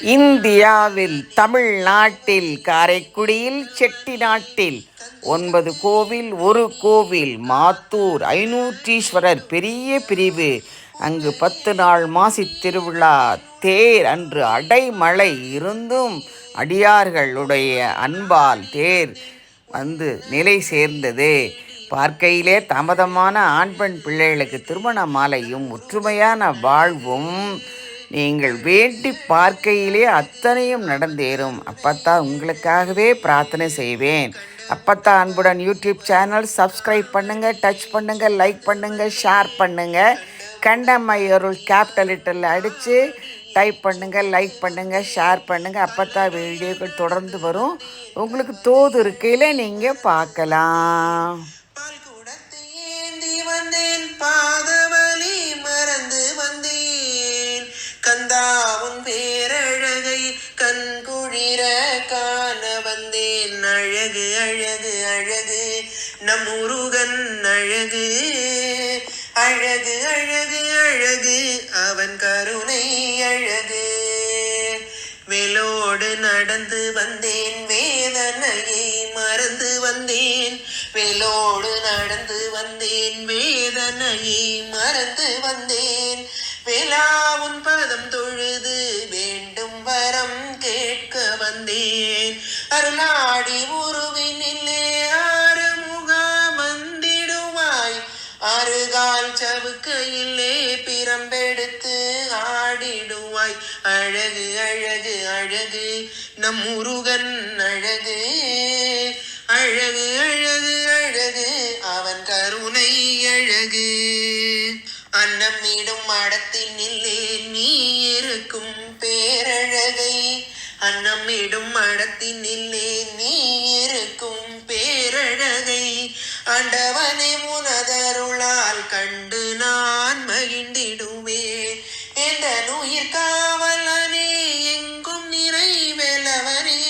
இந்தியாவில் தமிழ்நாட்டில் காரைக்குடியில் செட்டிநாட்டில் ஒன்பது கோவில் ஒரு கோவில் மாத்தூர் ஐநூற்றீஸ்வரர் பெரிய பிரிவு. அங்கு பத்து நாள் மாசி திருவிழா தேர் அன்று அடைமழை இருந்தும் அடியார்களுடைய அன்பால் தேர் வந்து நிலை சேர்ந்தது. பார்க்கையிலே தாமதமான ஆண் பெண் பிள்ளைகளுக்கு திருமண மாலையும் ஒற்றுமையான வாழ்வும் நீங்கள் வேண்டி பார்க்கையிலே அத்தனையும் நடந்தேறும். அப்பத்தா உங்களுக்காகவே பிரார்த்தனை செய்வேன். அப்பத்தா அன்புடன் யூடியூப் சேனல் சப்ஸ்கிரைப் பண்ணுங்கள் டச் பண்ணுங்கள் லைக் பண்ணுங்கள் ஷேர் பண்ணுங்கள் கண்டமையருள் கேப்டல் லிட்டரில் அடித்து டைப் பண்ணுங்கள் லைக் பண்ணுங்கள் ஷேர் பண்ணுங்கள் அப்பத்தா வீடியோக்கள் தொடர்ந்து வரும். உங்களுக்கு தோது இருக்கையில் நீங்கள் பார்க்கலாம். பால் நம் முருகன் அழகு. அழகு அழகு அழகு. அவன் கருணை அழகு. வேலோடு நடந்து வந்தேன் வேதனையை மறந்து வந்தேன். வேலோடு நடந்து வந்தேன் வேதனையை மறந்து வந்தேன். வேளாவுன் பதம் தொழுது வேண்டும் வரம் கேட்க வந்தேன். அருளாடி உருவினில்லே அருகால் சவுக்கையிலே பிரம்பெடுத்து ஆடிடுவாய். அழகு அழகு அழகு நம் முருகன் அழகு. அழகு அழகு அழகு அவன் கருணை அழகு. அன்னம் இடும் மடத்தின் இல்லே நீ இருக்கும் பேரழகை. அன்னம் இடும் மடத்தின் இல்லே நீ இருக்கும் பேரழகை. ஆண்டவனை கண்டு நான் மகிழ்ந்திடுவேன் எந்த உயிர் காவலனே எங்கும் நிறைவேலவனே.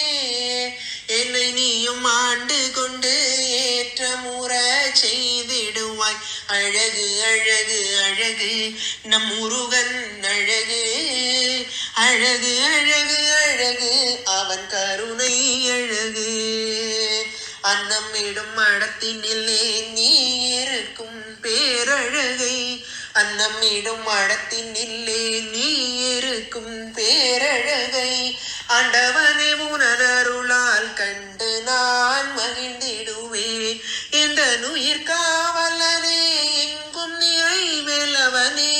என்னை நீயும் ஆண்டு கொண்டு ஏற்ற ஏற்றமுற செய்திடுவாய். அழகு அழகு அழகு நம் முருகன் அழகு. அழகு அழகு அழகு அவன் கருணை அழகு. அன்னம் இடும் மடத்தினிலே நீ இருக்கும்? அன்னம் இடும் மடத்தினிலே நீ இருக்கும் பேரழகை ஆண்டவனே உணரருளால் கண்டு நான் மகிழ்ந்திடுவேன் இந்த நுயிர் காவலனே எங்கும் நிறைவேலவனே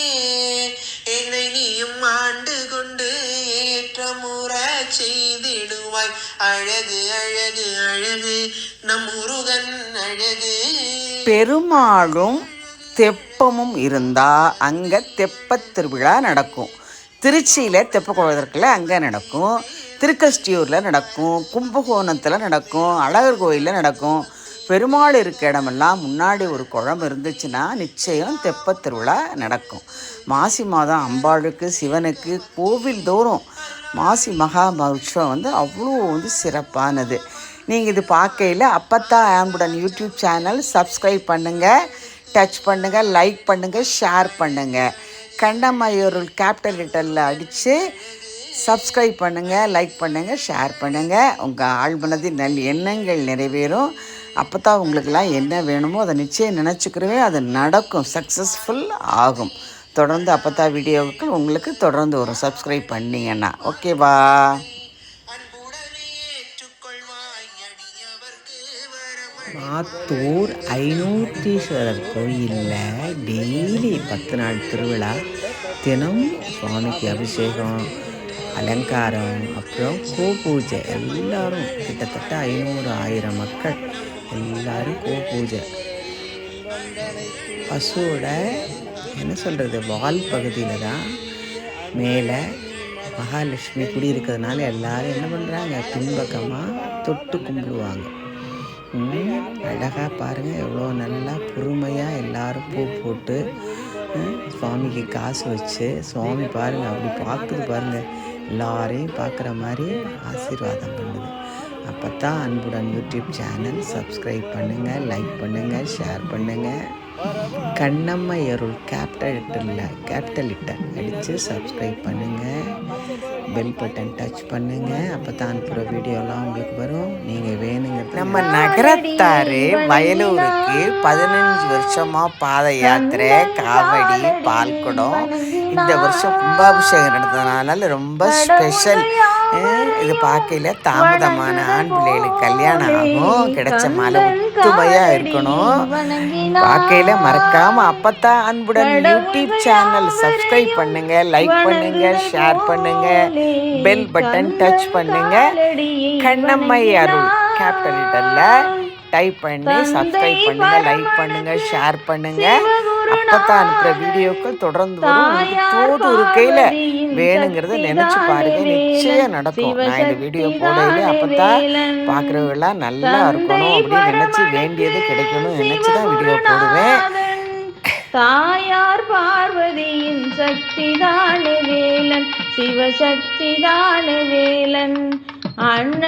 என்னை நீயும் ஆண்டு கொண்டு ஏற்றமுற செய்திடுவாய். அழகு அழகு அழகு நம் முருகன் அழகு. பெருமாளும் தெப்பமும் இருந்தால் அங்கே தெப்பத் திருவிழா நடக்கும். திருச்சியில் தெப்பக்குளத்திற்குள்ள அங்கே நடக்கும். திருக்கஷ்டியூரில் நடக்கும். கும்பகோணத்தில் நடக்கும். அழகர் கோயிலில் நடக்கும். பெருமாள் இருக்க இடமெல்லாம் முன்னாடி ஒரு குளம் இருந்துச்சுன்னா நிச்சயம் தெப்பத் திருவிழா நடக்கும். மாசி மாதம் அம்பாளுக்கு சிவனுக்கு கோவில் தோறும் மாசி மகா உற்சவம் வந்து அவ்வளோ வந்து சிறப்பானது. நீங்கள் இது பார்க்கையில் அப்பத்தா ஆம்புடன் யூடியூப் சேனல் சப்ஸ்கிரைப் பண்ணுங்கள் டச் பண்ணுங்கள் லைக் பண்ணுங்கள் ஷேர் பண்ணுங்கள் கண்டமையூருள் கேப்டல் லிட்டரில் அடித்து சப்ஸ்கிரைப் பண்ணுங்கள் லைக் பண்ணுங்கள் ஷேர் பண்ணுங்கள் உங்கள் ஆழ்மனதில் நல் எண்ணங்கள் நிறைவேறும். அப்போ தான் உங்களுக்கெல்லாம் என்ன வேணுமோ அதை நிச்சயம் நினச்சிக்கிறவே அது நடக்கும் சக்ஸஸ்ஃபுல் ஆகும். தொடர்ந்து அப்போ தான் வீடியோவுக்கு உங்களுக்கு தொடர்ந்து வரும் சப்ஸ்கிரைப் பண்ணிங்கன்னா. ஓகேவா ஆத்தூர் ஐநூற்றீஸ்வரர் கோயிலில் டெய்லி பத்து நாள் திருவிழா. தினம் சுவாமிக்கு அபிஷேகம் அலங்காரம் அப்புறம் கோ பூஜை. எல்லாரும் கிட்டத்தட்ட ஐநூறு ஆயிரம் மக்கள் எல்லாரும் கோ பூஜை. பசுவோட என்ன சொல்கிறது வால் பகுதியில் தான் மேலே மகாலட்சுமி குடியிருக்கிறதுனால எல்லாரும் என்ன பண்ணுறாங்க பின்பக்கமாக தொட்டு கும்பிடுவாங்க. ம், பாருங்கள் எவ்வளோ நல்லா பொறுமையாக எல்லாரும் பூ போட்டு சுவாமிக்கு காசு வச்சு சுவாமி பாருங்கள் அப்படி பார்க்குது பாருங்கள் எல்லாரையும் பார்க்குற மாதிரி ஆசீர்வாதம் பண்ணுது. அப்போ தான் அன்புடன் யூடியூப் சேனல் சப்ஸ்கிரைப் பண்ணுங்கள் லைக் பண்ணுங்கள் ஷேர் பண்ணுங்கள் கண்ணம்மை அருள் கேப்டல் இல்லை கேப்டல் இட்டர் அடித்து சப்ஸ்கிரைப் பண்ணுங்கள் பெல் பட்டன் டச் பண்ணுங்க. அப்போ தான் அனுப்புகிற வீடியோலாம் உங்களுக்கு வரும். நீங்கள் வேணுங்க நம்ம நகரத்தாரு வயலூருக்கு பதினஞ்சு வருஷமாக பாத யாத்திரை காவடி பால்குடம் இந்த வருஷம் கும்பாபிஷேகம் நடந்ததுனால ரொம்ப ஸ்பெஷல் இது பார்க்கையில தாமதமான ஆண் பிள்ளைகளுக்கு கல்யாணம் ஆகும். கிடைச்ச மலை ஒத்துமையாக இருக்கணும். பார்க்கையில மறக்காம அப்பத்தான் அன்புடன் யூடியூப் சேனல் சப்ஸ்கிரைப் பண்ணுங்க லைக் பண்ணுங்க ஷேர் பண்ணுங்க பெல் பட்டன் டச் பண்ணுங்க. கண்ணம்மை அருள் லெட்டர்ல டைப் பண்ணி சப்ஸ்கிரைப் பண்ணுங்க லைக் பண்ணுங்க ஷேர் பண்ணுங்க. அப்பத்தான் அனுப்புற வீடியோக்கள் தொடர்ந்து வரும். தோது இருக்கையில வேணுங்கிறத நினைச்சு பாருங்க. நிச்சயம் நடக்கும். நான் இந்த வீடியோ போடையில அப்பத்தான் பார்க்குறவங்களாம் நல்லா இருக்கணும் அப்படின்னு நினைச்சு வேண்டியது கிடைக்கணும் நினைச்சு தான் வீடியோ போடுவேன். தாயார் பார்வதியின் சக்திதானே வேலன். சிவசக்திதானே வேலன். அண்ணன்